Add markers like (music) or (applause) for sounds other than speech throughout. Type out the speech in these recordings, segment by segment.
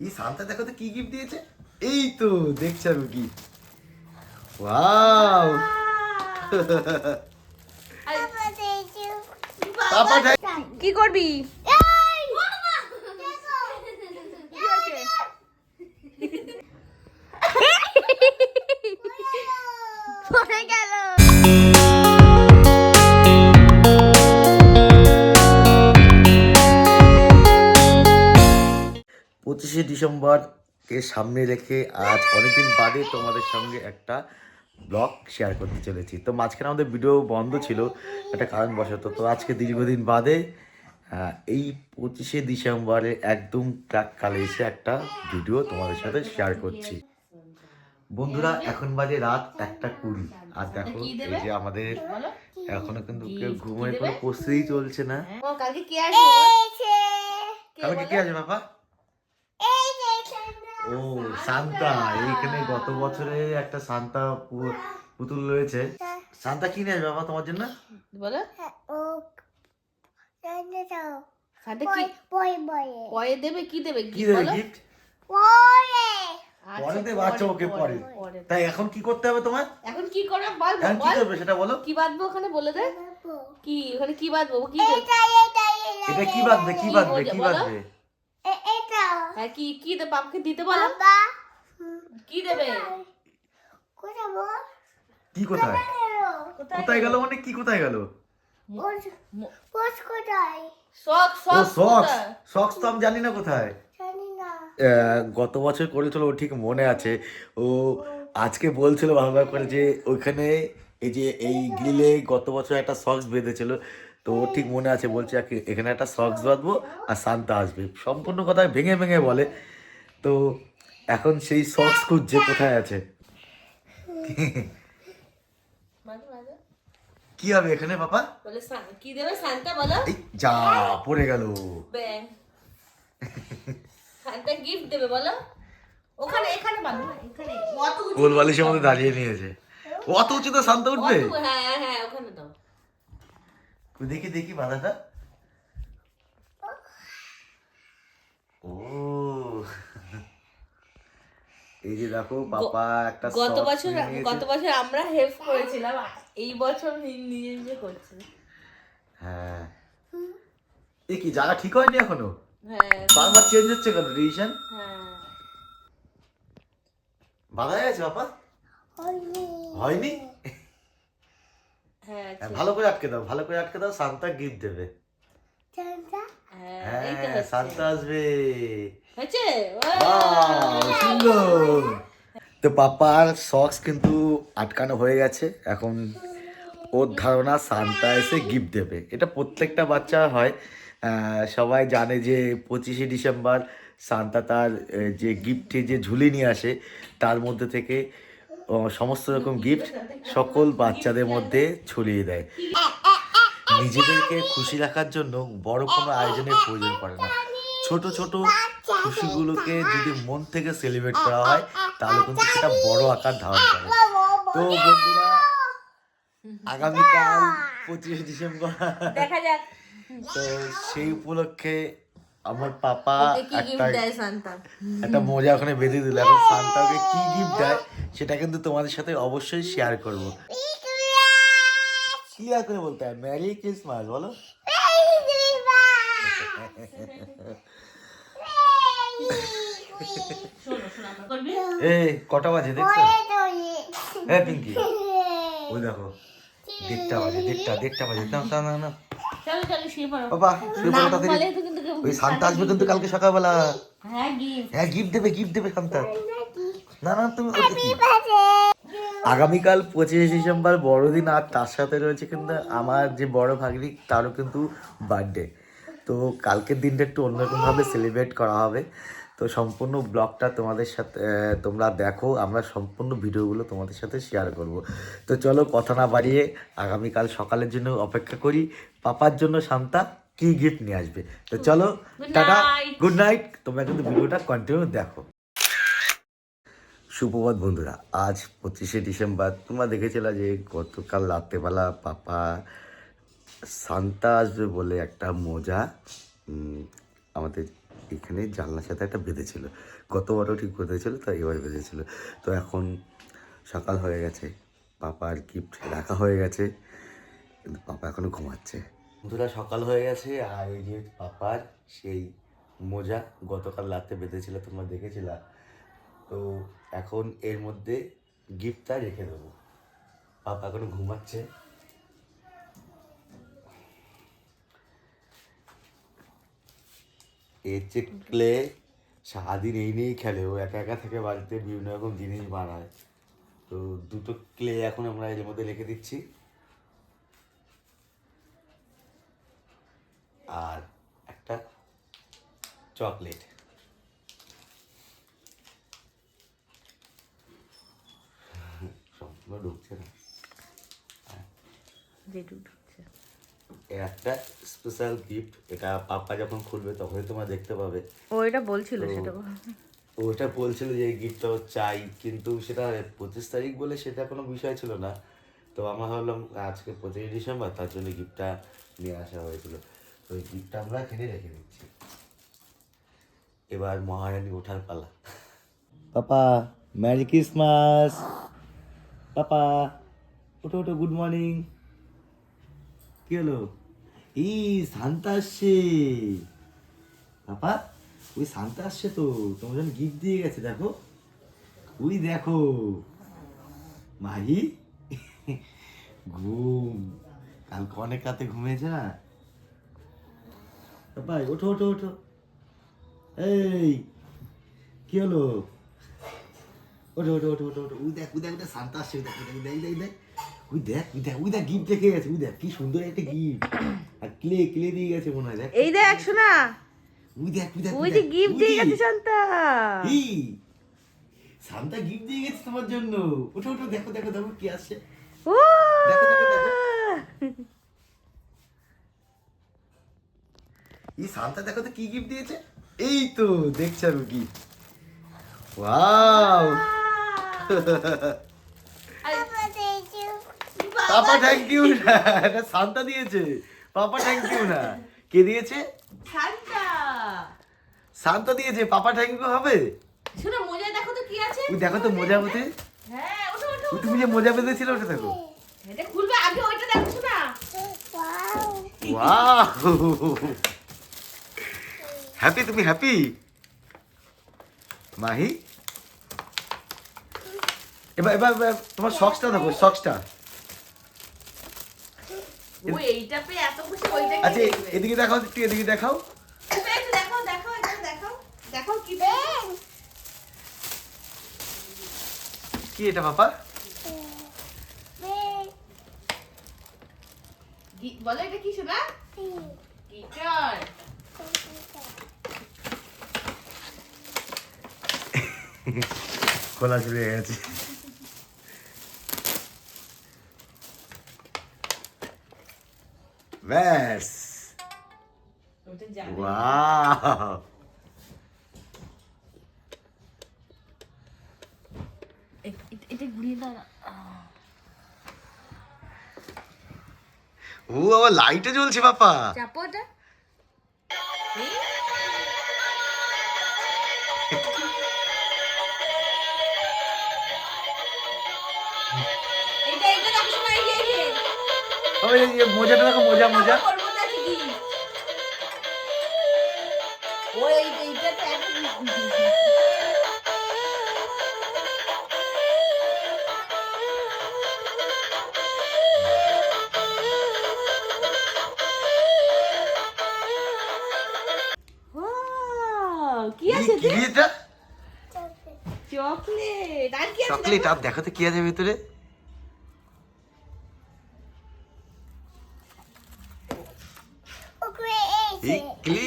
এই সান্তা দেখো তো কি গিফট দিয়েছে? এই তো দেখছ কি ওয়াও পাপা ঠাই কি করবি? পঁচিশে ডিসেম্বর কে সামনে রেখে আজ অনেকদিন বাদে তোমাদের সঙ্গে একটা ব্লগ শেয়ার করতে চলেছি। তো মাঝখানে আমাদের ভিডিও বন্ধ ছিল একটা কারণবশত। তো আজকে দীর্ঘদিন বাদে এই পঁচিশে ডিসেম্বরে একদম প্রাককালে এসে একটা ভিডিও তোমাদের সাথে শেয়ার করছি। বন্ধুরা এখন বাজে রাত একটা কুড়ি। আর দেখো এই যে আমাদের এখনও কিন্তু কেউ ঘুমের কোনো প্রস্তুতি চলছে না। কালকে কে আসবে কালকে কে আছে বাবা? ও সান্তা। এইখানে গত বছরে একটা সান্তা পু- পুতুল রয়েছে। সান্তা কি নেয় বাবা তোমার জন্য? বলো। কি? পরে দেবে কি দেবে কি দেবে? গিফট আচ্ছা, পরে দেবে আচ্ছা ওকে পরে। তাই এখন কি করতে হবে তোমার? এখন কি করবে বল এখন কি করবে সেটা বলো। কি বাঁধবো ওখানে বলে দে। কি ওখানে কি বাঁধবো কি দেবে? এটা কি বাঁধবে কি কি বাঁধবে কি বাঁধবে? হ্যাঁ কি কি দেবে পাপকে দিতে বলো। কি দেবে? কি কোথায়? কোথায় গেল? মানে কি কোথায় গেল? শখ শখ সক্স তো আমি জানি না কোথায়। গত বছর করেছিল ও ঠিক মনে আছে। ও আজকে বলছিল ভালো করে যে ওইখানে এই যে এই গ্রিলে গত বছর একটা সক্স বেঁধেছিল। তো ও ঠিক মনে আছে বলছে এখানে একটা সক্স বাঁধবো আর শান্তা আসবে। সম্পূর্ণ কথা ভেঙে ভেঙে বলে। তো এখন সেই সক্স খুঁজছে কোথায় আছে? কি হবে এখানে বাবা কি দেবে সান্তা বলো? যা পড়ে গেল। সান্তা গিফট দেবে বলো। ওখানে এখানে বাঁধো না, এখানে। অত উঁচু- গোল বালিশের মধ্যে দাঁড়িয়ে নিয়েছে। অত উঁচুতে শান্ত উঠবে? হ্যাঁ হ্যাঁ, হ্যাঁ ওখানে দাও। দেখি দেখি বাধাটা। ও। এই যে দেখো বাবা একটা গত বছর গত বছর আমরা হেল্প করেছিলাম এই বছর নিজে নিজে করছে। হ্যাঁ। এ কি জায়গা ঠিক হয়নি এখনও? হ্যাঁ। বারবার চেঞ্জ হচ্ছে কেন ডিসিশন হ্যাঁ। বাধা হয়ে গেছে বাবা হয়নি। হ্যাঁ হ্যাঁ, ভালো করে আটকে দাও ভালো করে আটকে দাও শান্তা গিফট দেবে। হ্যাঁ হ্যাঁ। শান্তা আসবে। হয়েছে সুন্দর। তো পাপার সক্স কিন্তু আটকানো হয়ে গেছে। এখন ওর ধারণা সান্তা এসে গিফট দেবে। এটা প্রত্যেকটা বাচ্চা হয়। আহ, সবাই জানে যে পঁচিশে ডিসেম্বর সান্তা তার যে গিফটে যে ঝুলি নিয়ে আসে তার মধ্যে থেকে সমস্ত রকম গিফট সকল বাচ্চাদের মধ্যে ছড়িয়ে দেয়। নিজেদেরকে খুশি রাখার জন্য বড় কোনো আয়োজনের প্রয়োজন পড়ে না। ছোট ছোট খুশিগুলোকে যদি মন থেকে সেলিব্রেট করা হয় তাহলে কিন্তু সেটা বড় আকার ধারণ করে। তো বন্ধুরা আগামীকাল পঁচিশে ডিসেম্বর। দেখা যাক। তো সেই উপলক্ষে আমার পাপা একটা একটা মজা ওখানে বেঁধে দিল। এখন সান্তাকে কি গিফট দেয় সেটা কিন্তু তোমাদের সাথে অবশ্যই শেয়ার করব। ক্লিয়ার করে বলতে হয়। ম্যারি ক্রিসমাস বলো। এই কটা বাজে দেখছ? হ্যাঁ পিঙ্কি। ওই দেখো দেড়টা বাজে দেড়টা দেড়টা বাজে। না না না চলো চলো শুয়ে পড়ো। বাবা শুয়ে পড়ো তাড়াতাড়ি। বলে তো কিন্তু কেউ- ওই শান্তা আসবে কিন্তু কালকে সকালবেলা। হ্যাঁ গিফট হ্যাঁ গিফট দেবে গিফট দেবে শান্তা। না না তুমি? আগামীকাল পঁচিশে ডিসেম্বর বড়দিন আর তার সাথে রয়েছে কিন্তু আমার যে বড় ভাগ্নি তারও কিন্তু বার্থডে তো কালকের দিনটা একটু অন্যরকমভাবে সেলিব্রেট করা হবে। তো সম্পূর্ণ ব্লগটা তোমাদের সাথে তোমরা দেখো আমরা সম্পূর্ণ ভিডিওগুলো তোমাদের সাথে শেয়ার করব। তো চলো কথা না বাড়িয়ে আগামীকাল সকালের জন্য অপেক্ষা করি। পাপার জন্য শান্তা কি গিফট নিয়ে আসবে? তো চলো টাটা গুড নাইট তোমরা কিন্তু ভিডিওটা কন্টিনিউ দেখো। সুপ্রভাত বন্ধুরা আজ পঁচিশে ডিসেম্বর তোমরা দেখেছিলে যে গতকাল রাত্রেবেলা পাপা সান্তা আসবে বলে একটা মোজা আমাদের এখানে জানলার সাথে একটা বেঁধেছিল। গতবারও ঠিক বেঁধেছিল, তো এবার বেঁধেছিল। তো এখন সকাল হয়ে গেছে, পাপার গিফট রাখা হয়ে গেছে, কিন্তু পাপা এখনও ঘুমাচ্ছে। বন্ধুরা, সকাল হয়ে গেছে, আর এই যে পাপার সেই মোজা গতকাল রাতে বেঁধেছিল, তোমরা দেখেছিলা। তো এখন এর মধ্যে গিফটটা রেখে দেবো। পাপা এখনও ঘুমাচ্ছে। এর ক্লে সারাদিন এই নিয়েই খেলে, ও একা একা থেকে বাড়িতে বিভিন্ন রকম জিনিস বানায়। তো দুটো ক্লে এখন আমরা এর মধ্যে রেখে দিচ্ছি। আর একটা চকলেট। সম্পূর্ণ ঢুকছে না। একটা স্পেশাল গিফট এটা পাপা যখন খুলবে তখনই তোমরা দেখতে পাবে। ও এটা বলছিল তো- সেটা। ওটা বলছিল যে গিফটটা চাই কিন্তু সেটা পঁচিশ তারিখ বলে সেটা কোনো বিষয় ছিল না। তো আমরা ভাবলাম আজকে পঁচিশে ডিসেম্বর তার জন্য গিফটটা নিয়ে আসা হয়েছিল। তো ওই গিফটটা আমরা কিনে রেখে দিচ্ছি। এবার মহারানী ওঠার পালা। পাপা ম্যারি ক্রিসমাস পাপা ওঠো ওঠো গুড মর্নিং কি হলো এই শান্তা আসছে পাপা ওই শান্তা আসছে তো তোমার জন্য গিফট দিয়ে গেছে দেখো। ওই দেখো। মাহি ঘুম। কালকে অনেক রাতে ঘুমিয়েছে না? ভাই ওঠো ওঠো ওঠো। এই কি হলো? ওঠো ওঠো ওঠো ওঠো ওঠো। ওই দেখ ওই দেখ ওই দেখ দেখ দেখ দেখ, দেখ। ওই দেখ ওই দেখ ওই দেখ গিফট দেখে গেছে ওই দেখ কি সুন্দর একটা গিফট আর ক্লে ক্লে দিয়ে গেছে মনে হয় দেখ। এই দেখ শোনা। ওই দেখ ওই দেখ ওই যে গিফট দিয়ে গেছে শান্তা। গিফট দিয়ে গেছে তোমার জন্য। ওঠো ওঠো দেখো দেখো দেখো কি আসছে। ও! দেখো, দেখো, দেখো। এই শান্তা দেখো তো কি গিফট দিয়েছে। এই তো দেখছ আমি gift wow papa thank you না। এটা শান্তা দিয়েছে। পাপা থ্যাংক ইউ না। কে দিয়েছে? শান্তা শান্তা দিয়েছে। পাপা থ্যাংক ইউ হবে? শোনো মোজা দেখো তো কি আছে। ওই দেখো তো মোজা মতে হ্যাঁ ওঠো ওঠো তুমি যে মোজা বেঁধেছিল ওটা দেখো। এটা খুলবে আগে ওইটা দেখো শোনা ওয়াও। হ্যাপি তুমি হ্যাপি মাহি? এবার এবার এবার তোমার সক্সটা দেখো সক্সটা ও এইটা পেয়ে এত খুশি ওইটা কি আচ্ছা এদিকে দেখাও একটু এদিকে দেখাও। কি কি এটা পাপা বলো এটা কি শোনা? গিটার। খোলা শুরু হয়ে গেছে। ব্যাস। ওয়াও। এটা ঘুরিয়ে দাঁড়া ও আবার লাইটে জ্বলছে বাপা। চাপো ওই মোজাটা দেখো মোজা মোজা। চকলেট। আর কি আছে চকলেট দেখো? আর দেখো তো কি আছে ভিতরে? এই ক্লি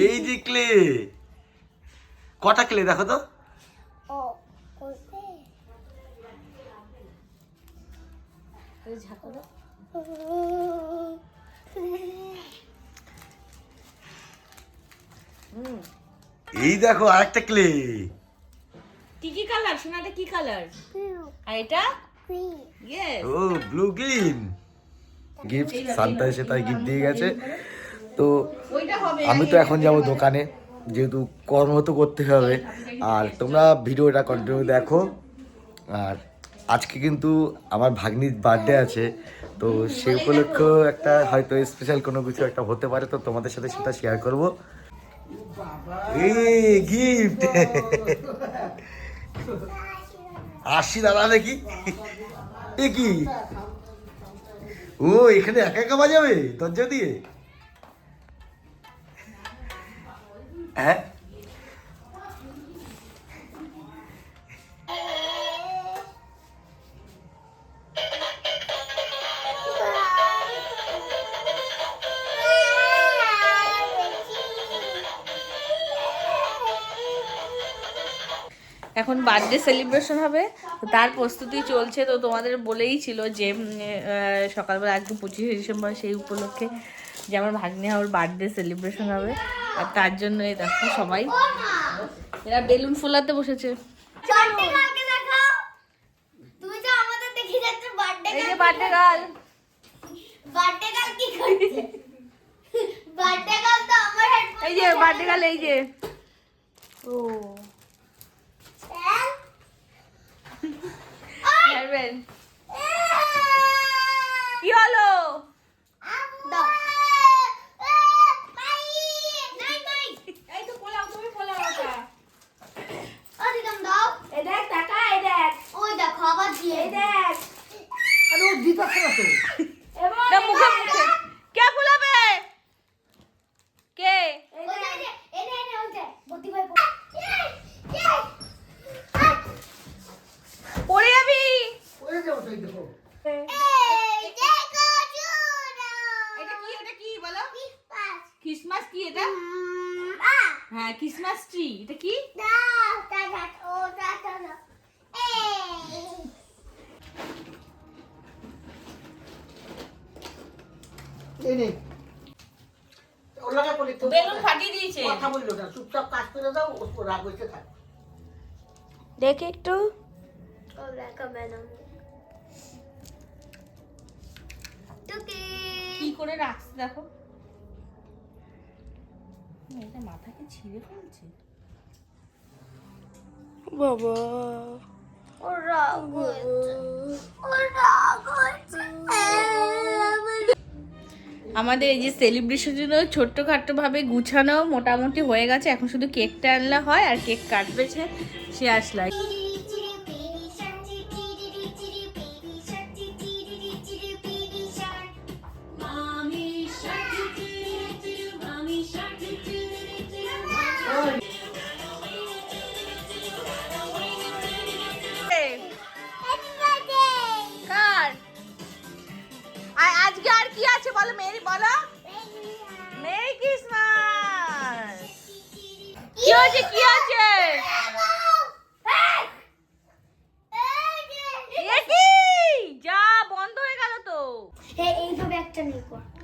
এই যে ক্লে কটা ক্লে দেখো তো এই ঝাঁকো হুম এই দেখো আরেকটা ক্লে কি কি কালার সোনাটা কি কালার আর এটা? ও ব্লু গ্রিন গিফট সান্তা এসে তাই গিফট দিয়ে গেছে। তো আমি তো এখন যাব দোকানে যেহেতু কর্ম তো করতে হবে। আর তোমরা ভিডিওটা কন্টিনিউ দেখো। আর আজকে কিন্তু আমার ভাগ্নির বার্থডে আছে তো সেই উপলক্ষেও একটা হয়তো স্পেশাল কোনো কিছু একটা হতে পারে তো তোমাদের সাথে সেটা শেয়ার করব। এই গিফট (laughs) আসি দাদা দেখি এ কি? ও এখানে একা একা বাজাবে? দরজা দিয়ে? হ্যাঁ? এখন বার্থডে সেলিব্রেশন হবে তো তার প্রস্তুতি চলছে। তো তোমাদের বলেই ছিল যে সকালবেলা একদম পঁচিশে ডিসেম্বর সেই উপলক্ষে যে আমার ভাগ্নে ওর বার্থডে সেলিব্রেশন হবে। আর তার জন্য এই দেখো সবাই এরা বেলুন ফোলাতে বসেছে। এই যে বার্থডে গার্ল বার্থডে কাল। কি করছে বার্থডে কাল তো আমার হেডফোন এই যে বার্থডে গার্ল এই যে ও ছাড়বেন কি হলো এই তো পোলাও তুমি পোলাও ওটা এই দেখ টাকা এই দেখ ওই দেখো আবার দিয়ে এই দেখ আরে ও দিতে পারছে না তো না মুখে মুখে কে ফুলাবে কে ওই যে, এই যে, এই যে, এই যে, ওই যে, বদ্যি ভাই পড়ে যাবি ওরে যাও তাই দেখো এই দেখো চুরা এটা কি এটা কি বলো পাস ক্রিসমাস কি এটা আ হ্যাঁ ক্রিসমাস ট্রি এটা কি দাও তা তা ও তা তা তা এই এই নে ওর লাগা করে তো বেলুন ফাটিয়ে দিয়েছে কথা বলল না চুপচাপ কাজ করে দাও ও রাগ হইতে থাক দেখে একটু। কি করে রাখছে দেখো? এটা মাথাকে ছিঁড়ে ফেলছে। বাবা। ও রাগ হয়েছে। ও রাগ হয়েছে। আমাদের এই যে সেলিব্রেশন জন্য ছোট্টখাট্টো ভাবে গুছানো মোটামুটি হয়ে গেছে। এখন শুধু কেকটা আনলে হয় আর কেক কাটবে সে আসলে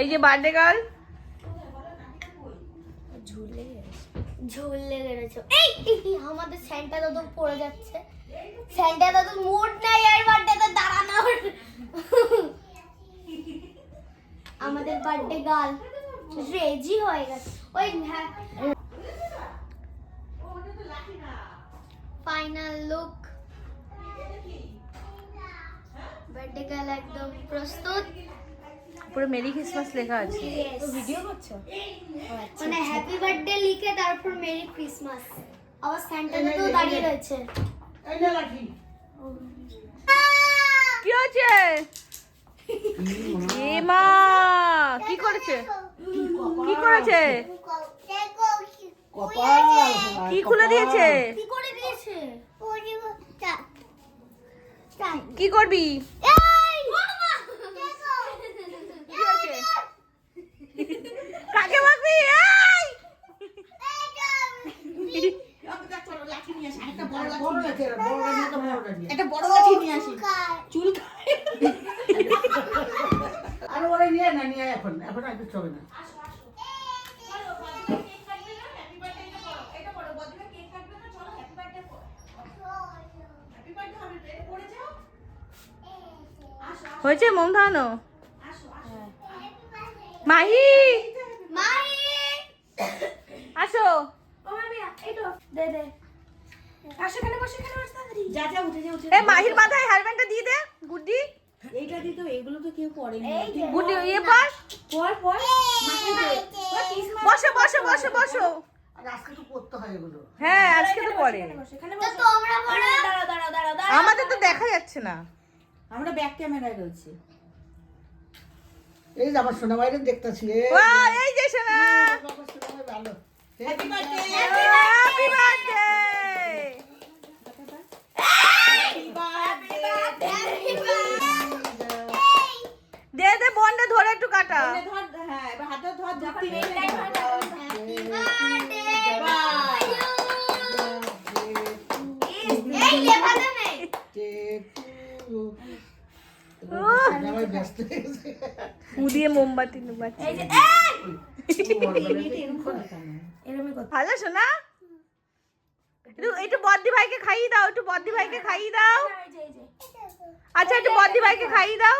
এই যে বার্থডে গার্ল ঝুল লেগে রয়েছে এই আমাদের স্যান্টা দাদু পড়ে যাচ্ছে। স্যান্টা দাদু মুড নাই আর বার্থডেতে দাঁড়ানোর। আমাদের বার্থডে গার্ল রেজি হয়ে গেছে। ওই ফাইনাল লুক বার্থডে গার্ল একদম প্রস্তুত। পুরো মেরি ক্রিসমাস লেখা আছে। ভিডিও করছ? মানে হ্যাপি বার্থডে লিখে তারপর মেরি ক্রিসমাস। আবার স্যান্টা দাদু দাঁড়িয়ে রয়েছে। কি হচ্ছে (laughs) মা কি করেছে? কি করেছে? কি খুলে দিয়েছে। কি করে দিয়েছে? কি করবি এই কি হয়েছে কাকে মারবি এই বড় লাঠি আর বড় লাঠি তো বড় লাঠি একটা বড় লাঠি নিয়ে আসি। চুল আরে ওরে নিয়ে না নিয়ে এখন এখন আর কিছু হবে না। হয়েছে মন ধানো মাহি! মাহি! আসো। ও মামি এই তো। দে দে। আসো এখানে বসে এখানে বসে তাড়াতাড়ি। যা যা উঠে যা উঠে এ মাহির মাথায় হেলমেটটা দিয়ে দে গুড্ডি। এইটা দিত এগুলো তো কেউ গুড্ডি ইয়ে পর পর। পর দে। বসো বসো বসো বসো। আজকে তো করতে হয় এগুলো। হ্যাঁ আজকে তো পরে এখানে তো তোমরা পড়ো। দাঁড়াও দাঁড়াও দাঁড়াও দাঁড়াও। আমাদের তো দেখা যাচ্ছে না। আমরা ব্যাক ক্যামেরায় রয়েছি। এই যে আমার সোনা বাইরে দেখতেছি এই যে সোনা। ভালো হ্যাপি বার্থডে হ্যাপি বার্থডে দে দে বোনটা ধরে একটু কাটা। ধর হ্যাঁ এবার হাতে ধর যখন এই লেখাটা নেই সোনা ব্যস্ত ফু দিয়ে মোমবাতি মোমবাতি। এই যে ভালো শোনা একটু বদ্দি ভাইকে খাইয়ে দাও একটু বদ্দি ভাইকে খাইয়ে দাও। আচ্ছা একটু বদ্দি ভাইকে খাইয়ে দাও।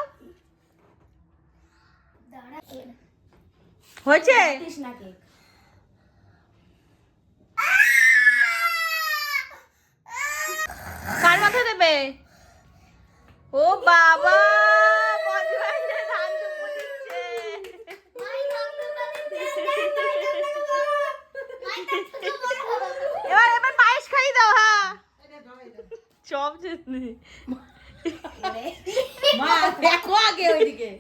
হয়েছে? কার মাথায় দেবে? ও বাবা এবার এবার পায়েস খাইয়ে দাও হ্যাঁ চপ মা দেখো আগে ওইদিকে।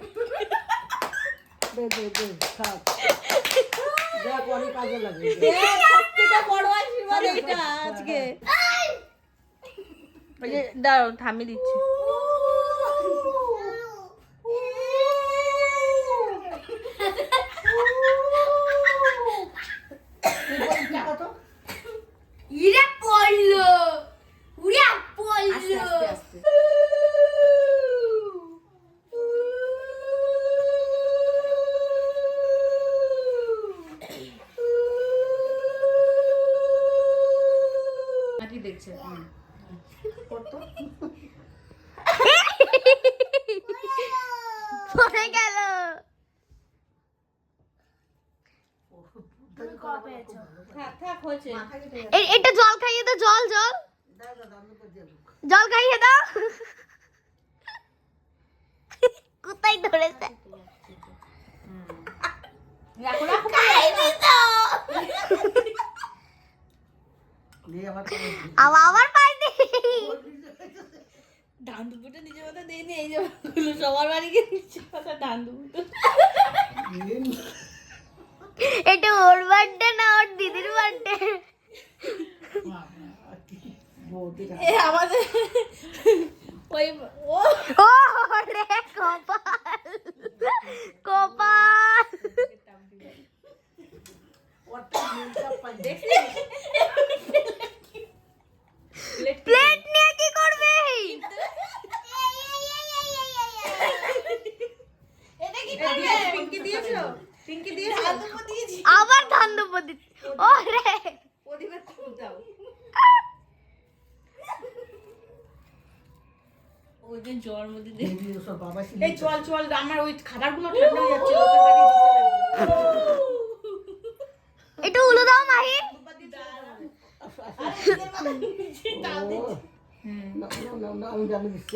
দে দে দে থাক দেখ অনেক কাজে লাগে সবথেকে বড় আশীর্বাদ এটা আজকে। ওই যে দাঁড়াও থামিয়ে দিচ্ছি ইরে পড়ল উড়ে আস্তে পড়ল আস্তে আস্তে মাটি দেখছে হুম। পড়ে গেল থাক থাক হয়েছে এটা জল খাইয়ে দাও জল জল। জল খাইয়ে দাও। কোথায় ধরেছে। আবার পাইনি ধান দুপুরটা নিজের মাথা দিয়ে নিয়ে এই যে সবার বাড়ি গিয়ে নিজের মাথা ধান দুপুর এটা ওর বার্থডে না ওর দিদির বার্থডে এ আমাদের ওই ও। রে কপাল। কপাল। প্লেট নিয়ে কি করবে এটা কি পিঙ্কি দিয়েছ পিঙ্কি দিয়েছ আবার ধান দেবো দিতে ও রে প্রদীপের ফুল দাও ওই যে জ্বর মধ্যে দিয়ে দিদি ওসব বাবা ছিল এই চল আমার ওই খাবারগুলো ঠান্ডা হয়ে যাচ্ছে লোকের বাড়ি দিতে লাগবে একটু দাও মাহি।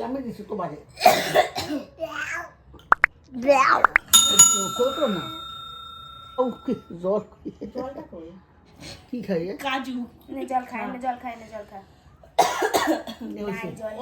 আমি দিচ্ছি তোমারে ছোট না জল কি কাজু জল খাই না জল না জল খা ওই জল